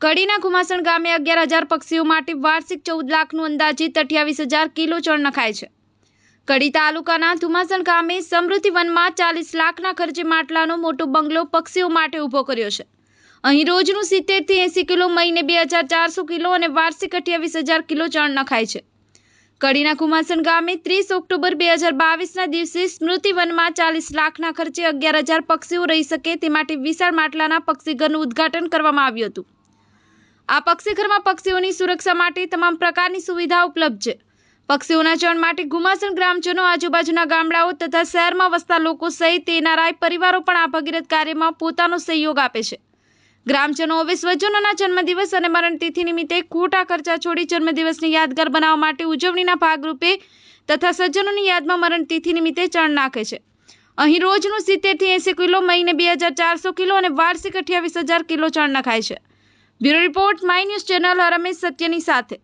કડીના કુમાસણ ગામે અગિયાર હજાર પક્ષીઓ માટે વાર્ષિક ચૌદ લાખનું અંદાજિત અઠ્યાવીસ હજાર કિલો ચણ નખાય છે. કડી તાલુકાના ધુમાસણ ગામે સમૃદ્ધિ વનમાં ચાલીસ લાખના ખર્ચે માટલાનો મોટો બંગલો પક્ષીઓ માટે ઊભો કર્યો છે. અહીં રોજનું સિત્તેરથી એંસી કિલો, મહિને બે હજાર ચારસો કિલો અને વાર્ષિક અઠ્યાવીસ હજાર કિલો ચણ નખાય છે. કડીના કુમાસણ ગામે ત્રીસ ઓક્ટોબર બે હજાર બાવીસના દિવસે સ્મૃતિ વનમાં ચાલીસ લાખના ખર્ચે અગિયાર હજાર પક્ષીઓ રહી શકે તે માટે વિશાળ માટલાના પક્ષીઘરનું ઉદ્ઘાટન કરવામાં આવ્યું હતું. આ પક્ષીઘરમાં પક્ષીઓની સુરક્ષા માટે તમામ પ્રકારની સુવિધા ઉપલબ્ધ છે. પક્ષીઓના ચણ માટે ગુમાસણ ગ્રામજનો, આજુબાજુના ગામડાઓ તથા શહેરમાં વસતા લોકો સહિત એનઆરઆઈ પરિવારો પણ આ ભગીરથ કાર્યમાં પોતાનો સહયોગ આપે છે. ગ્રામજનો હવે સ્વજનોના જન્મદિવસ અને મરણતિથિ નિમિત્તે ખોટા ખર્ચા છોડી જન્મદિવસને યાદગાર બનાવવા માટે ઉજવણીના ભાગરૂપે તથા સજ્જનોની યાદમાં મરણતિથિ નિમિત્તે ચણ નાખે છે. અહીં રોજનું સિત્તેરથી એંસી કિલો, મહિને બે હજાર ચારસો કિલો અને વાર્ષિક અઠ્યાવીસ હજાર કિલો ચણ નખાય છે. Bureau report my news channel Harmesh સત્યની સાથે.